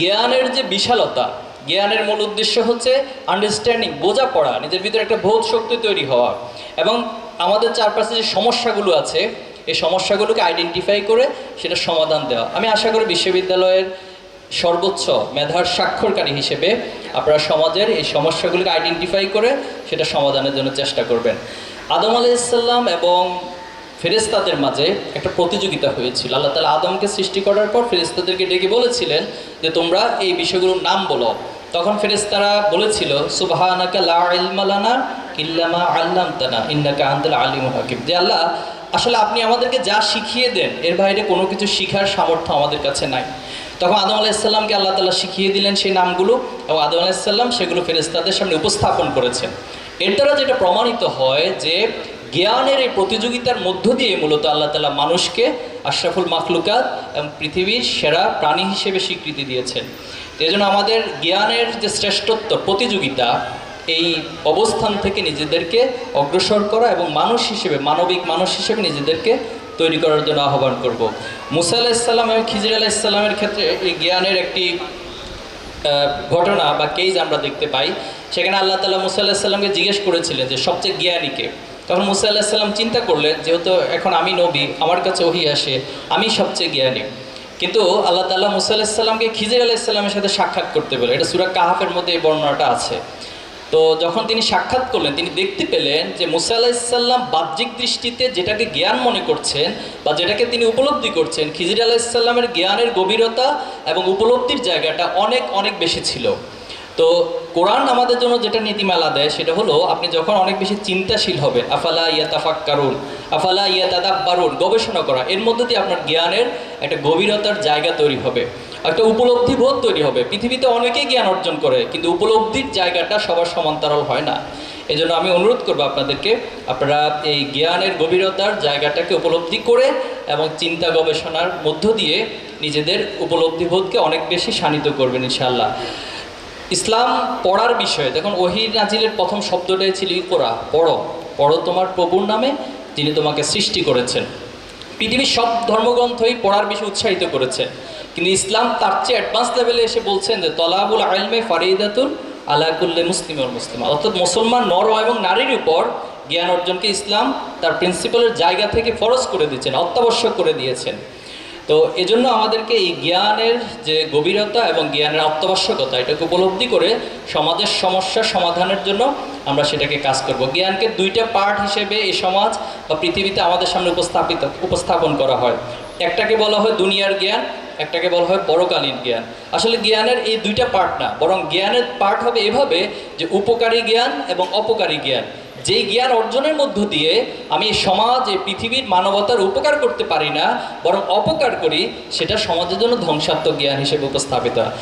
জ্ঞানের যে বিশালতা, জ্ঞানের মূল উদ্দেশ্য হচ্ছে আন্ডারস্ট্যান্ডিং বোঝাপড়া, নিজের ভিতরে একটা বোধ শক্তি তৈরি হওয়া। এবং আমাদের চারপাশে যে সমস্যাগুলো আছে, এই সমস্যাগুলোকে আইডেন্টিফাই করে সেটা সমাধান দেওয়া। আমি আশা করি বিশ্ববিদ্যালয়ের সর্বোচ্চ মেধার স্বাক্ষরকারী হিসেবে আপনারা সমাজের এই সমস্যাগুলোকে আইডেন্টিফাই করে সেটা সমাধানের জন্য চেষ্টা করবেন। আদম আলাইসাল্লাম এবং ফেরেস্তাদের মাঝে একটা প্রতিযোগিতা হয়েছিল। আল্লাহ তালা আদমকে সৃষ্টি করার পর ফেরেস্তাদেরকে ডেকে বলেছিলেন যে, তোমরা এই বিষয়গুলোর নাম বলো। তখন ফেরেস্তারা বলেছিল, সুবাহানাকা লা ইল্লামা আল্লামতানা, ইন্নাকা আনতাল আলিমুল হাকিম। যে, আল্লাহ, আসলে আপনি আমাদেরকে যা শিখিয়ে দেন, এর বাইরে কোনো কিছু শিখার সামর্থ্য আমাদের কাছে নাই। তখন আদম আলাইসাল্লামকে আল্লাহ তালা শিখিয়ে দিলেন সেই নামগুলো এবং আদম আলাইসাল্লাম সেগুলো ফেরেস্তাদের সামনে উপস্থাপন করেছেন। এর দ্বারা যেটা প্রমাণিত হয় যে জ্ঞানের এই প্রতিযোগিতার মধ্য দিয়ে মূলত আল্লাহ তালা মানুষকে আশরাফুল মাখলুকাত এবং পৃথিবীর সেরা প্রাণী হিসেবে স্বীকৃতি দিয়েছেন। এই জন্য আমাদের জ্ঞানের যে শ্রেষ্ঠত্ব প্রতিযোগিতা, এই অবস্থান থেকে নিজেদেরকে অগ্রসর করা এবং মানুষ হিসেবে, মানবিক মানুষ হিসেবে নিজেদেরকে তৈরি করার জন্য আহ্বান করব। মুসা আলাহিসাল্লাম এবং খিজির আলাহিসাল্লামের ক্ষেত্রে এই জ্ঞানের একটি ঘটনা বা কেজ আমরা দেখতে পাই। সেখানে আল্লাহ তালা মুসা আলাহিসাল্লামকে জিজ্ঞেস করেছিলেন যে সবচেয়ে জ্ঞানীকে তখন মুসা আলাহিসাল্লাম চিন্তা করলেন, যেহেতু এখন আমি নবী, আমার কাছে ওহি আসে, আমি সবচেয়ে জ্ঞানী। কিন্তু আল্লাহ তাল্লাহ মুসা আলাহিসাল্লামকে খিজির আলাহিসাল্লামের সাথে সাক্ষাৎ করতে বলে এটা সুরা কাহাফের মধ্যে এই বর্ণনাটা আছে। তো যখন তিনি সাক্ষাৎ করলেন, তিনি দেখতে পেলেন যে মুসা আলাহিসাল্লাম বাহ্যিক দৃষ্টিতে যেটাকে জ্ঞান মনে করছেন বা যেটাকে তিনি উপলব্ধি করছেন, খিজির আলাহিসাল্লামের জ্ঞানের গভীরতা এবং উপলব্ধির জায়গাটা অনেক অনেক বেশি ছিল। তো কোরআন আমাদের জন্য যেটা নীতিমালা দেয়, সেটা হলো আপনি যখন অনেক বেশি চিন্তাশীল হবেন, আফালা ইয়া তাফাক কারুন আফালা ইয়া তাদাব্বারুন গবেষণা করা, এর মধ্যে দিয়ে আপনার জ্ঞানের একটা গভীরতার জায়গা তৈরি হবে, একটা উপলব্ধি বোধ তৈরি হবে। পৃথিবীতে অনেকেই জ্ঞান অর্জন করে, কিন্তু উপলব্ধির জায়গাটা সবার সমান্তরাল হয় না। এই জন্য আমি অনুরোধ করব আপনাদেরকে, আপনারা এই জ্ঞানের গভীরতার জায়গাটাকে উপলব্ধি করে এবং চিন্তা গবেষণার মধ্য দিয়ে নিজেদের উপলব্ধিবোধকে অনেক বেশি শানিত করবেন, ইনশাআল্লাহ। ইসলাম পড়ার বিষয়ে, দেখুন ওহির নাজিলের প্রথম শব্দটাই ছিল ইকোরা, পড়ো। পড়ো তোমার প্রভুর নামে, যিনি তোমাকে সৃষ্টি করেছেন। পৃথিবীর সব ধর্মগ্রন্থই পড়ার বিষয়ে উৎসাহিত করেছে। কিন্তু ইসলাম তার চেয়ে অ্যাডভান্স লেভেলে এসে বলছেন যে, তলাবুল আলমে ফারিদাতুল আলাকুল্লে মুসলিম মুসলিম। অর্থাৎ মুসলমান নর এবং নারীর উপর জ্ঞান অর্জনকে ইসলাম তার প্রিন্সিপালের জায়গা থেকে ফরজ করে দিয়েছেন, অত্যাবশ্যক করে দিয়েছেন। তো এজন্য আমাদেরকে এই জ্ঞানের যে গভীরতা এবং জ্ঞানের অত্যাবশ্যকতা, এটাকে উপলব্ধি করে সমাজের সমস্যা সমাধানের জন্য আমরা সেটাকে কাজ করব। জ্ঞানকে দুইটা পার্ট হিসেবে এই সমাজ বা পৃথিবীতে আমাদের সামনে উপস্থাপিত, উপস্থাপন করা হয়। একটাকে বলা হয় দুনিয়ার জ্ঞান, একটাকে বলা হয় পরকালীন জ্ঞান। আসলে জ্ঞানের এই দুইটা পার্ট না, বরং জ্ঞানের পার্ট হবে এভাবে যে উপকারী জ্ঞান এবং অপকারী জ্ঞান। যেই জ্ঞান অর্জনের মধ্য দিয়ে আমি সমাজ, এই পৃথিবীর মানবতার উপকার করতে পারি না, বরং অপকার করি, সেটা সমাজের জন্য ধ্বংসাত্মক জ্ঞান হিসেবে উপস্থাপিত।